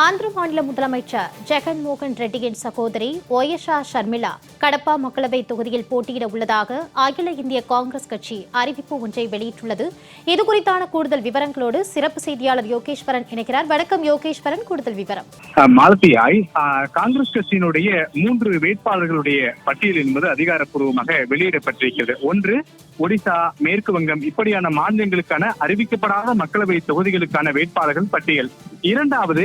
ஆந்திர மாநில முதலமைச்சர் ஜெகன் மோகன் ரெட்டியின் சகோதரி ஒயஷா ஷர்மிளா கடப்பா மக்களவை தொகுதியில் போட்டியிட உள்ளதாக அகில இந்திய காங்கிரஸ் கட்சி அறிவிப்பு ஒன்றை வெளியிட்டுள்ளது. இதுகுறித்தான கூடுதல் விவரங்களோடு சிறப்பு செய்தியாளர் யோகேஸ்வரன் இணைக்கிறார் வணக்கம் யோகேஸ்வரன் கூடுதல் விவரம். மாலத்தியாய் காங்கிரஸ் கட்சியினுடைய மூன்று வேட்பாளர்களுடைய பட்டியல் என்பது அதிகாரப்பூர்வமாக வெளியிடப்பட்டிருக்கிறது. ஒன்று ஒடிசா மேற்கு வங்கம் இப்படியான மாநிலங்களுக்கான அறிவிக்கப்படாத மக்களவை தொகுதிகளுக்கான வேட்பாளர்கள் பட்டியல். இரண்டாவது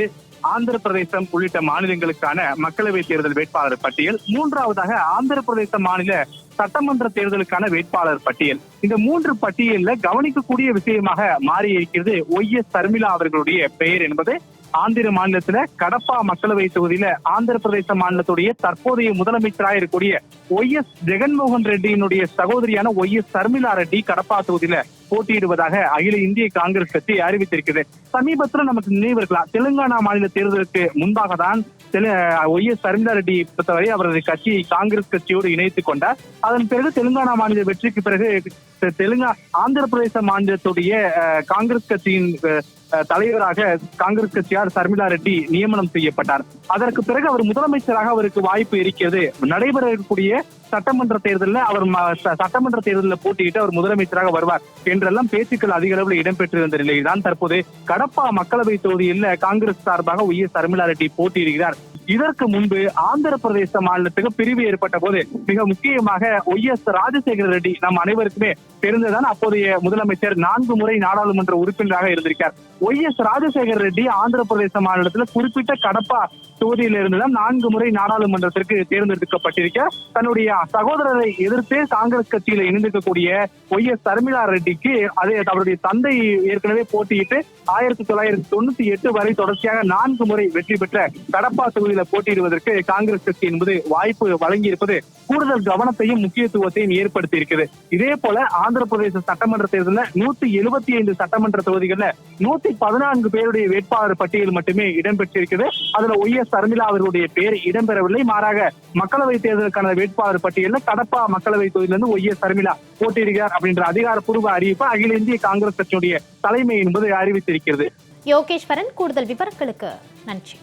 ஆந்திர பிரதேசம் உள்ளிட்ட மாநிலங்களுக்கான மக்களவை தேர்தல் வேட்பாளர் பட்டியல் மூன்றாவதாக ஆந்திர பிரதேச மாநில சட்டமன்ற தேர்தலுக்கான வேட்பாளர் பட்டியல். இந்த மூன்று பட்டியல்ல கவனிக்கக்கூடிய விஷயமாக மாறி இருக்கிறது ஒய் எஸ் சர்மிளா அவர்களுடைய பெயர் என்பது. ஆந்திர மாநிலத்துல கடப்பா மக்களவை தொகுதியில ஆந்திர பிரதேச மாநிலத்துடைய தற்போதைய முதலமைச்சராக இருக்கக்கூடிய ஒய் எஸ் ஜெகன்மோகன் ரெட்டியினுடைய சகோதரியான ஒய் எஸ் சர்மிளா ரெட்டி கடப்பா தொகுதியில போட்டியிடுவதாக அகில இந்திய காங்கிரஸ் கட்சி அறிவித்திருக்கிறது. சமீபத்துல நமக்கு நினைவு இருக்கலாம். தெலுங்கானா மாநில தேர்தலுக்கு முன்பாக தான் ஒய் எஸ் சர்மிளா ரெட்டி பொறுத்தவரை அவரது கட்சி காங்கிரஸ் கட்சியோடு இணைத்துக் கொண்டார். அதன் பிறகு தெலுங்கானா மாநில வெற்றிக்கு பிறகு தெலுங்கா ஆந்திர பிரதேச மாநிலத்துடைய காங்கிரஸ் கட்சியின் தலைவராக காங்கிரஸ் கட்சியார் சர்மிளா ரெட்டி நியமனம் செய்யப்பட்டார். அதற்கு பிறகு அவர் முதலமைச்சராக அவருக்கு வாய்ப்பு இருக்கிறது. நடைபெறக்கூடிய சட்டமன்ற தேர்தலில் அவர் ம- சட்டமன்ற தேர்தலில் போட்டியிட்டு அவர் முதலமைச்சராக வருவார். என்றெல்லாம் பேச்சுக்கள் அதிக அளவில் இடம்பெற்றிருந்த நிலையில்தான் தற்போது கடப்பா மக்களவை தொகுதியில் காங்கிரஸ் சார்பாக ஒய் எஸ் சர்மிளா ரெட்டி போட்டியிடுகிறார். இதற்கு முன்பு ஆந்திர பிரதேச மாநிலத்துக்கு பிரிவு ஏற்பட்ட போது மிக முக்கியமாக ஒய் எஸ் ராஜசேகர ரெட்டி நம் அனைவருக்குமே தெரிந்ததான் அப்போதைய முதலமைச்சர் நான்கு முறை நாடாளுமன்ற உறுப்பினராக இருந்திருக்கார். ஒய் எஸ் ராஜசேகர ரெட்டி ஆந்திர பிரதேச மாநிலத்தில் குறிப்பிட்ட கடப்பா தொகுதியில் இருந்துதான் நான்கு முறை நாடாளுமன்றத்திற்கு தேர்ந்தெடுக்கப்பட்டிருக்க தன்னுடைய சகோதரரை எதிர்த்து காங்கிரஸ் கட்சியில இணைந்திருக்கக்கூடிய ஒய் எஸ் சர்மிளா ரெட்டிக்கு அதே அவருடைய தந்தை ஏற்கனவே போட்டியிட்டு ஆயிரத்தி தொள்ளாயிரத்தி தொண்ணூத்தி எட்டு வரை தொடர்ச்சியாக நான்கு முறை வெற்றி பெற்ற கடப்பா தொகுதியில போட்டியிடுவதற்கு காங்கிரஸ் கட்சி என்பது வாய்ப்பு வழங்கியிருப்பது கூடுதல் கவனத்தையும் முக்கியத்துவத்தையும் ஏற்படுத்தி இருக்குது இதே போல ஆந்திர பிரதேச சட்டமன்ற தேர்தலில் நூத்தி எழுபத்தி ஐந்து சட்டமன்ற தொகுதிகளில் நூத்தி பதினான்கு பேருடைய வேட்பாளர் பட்டியல் மட்டுமே இடம்பெற்றிருக்குது. அதுல ஒய் எஸ் சர்மிளா அவர்களுடைய பெயர் இடம்பெறவில்லை. மாறாக மக்களவை தேர்தலுக்கான வேட்பாளர் பட்டியலில் கடப்பா மக்களவை தொகுதியிலிருந்து ஒய் எஸ் சர்மிளா போட்டியிடுகிறார் அப்படின்ற அதிகாரப்பூர்வ அறிவிப்பு அகில இந்திய காங்கிரஸ் கட்சியுடைய தலைமை என்பது அறிவித்திருக்கிறது. யோகேஸ்வரன் கூடுதல் விவரங்களுக்கு நன்றி.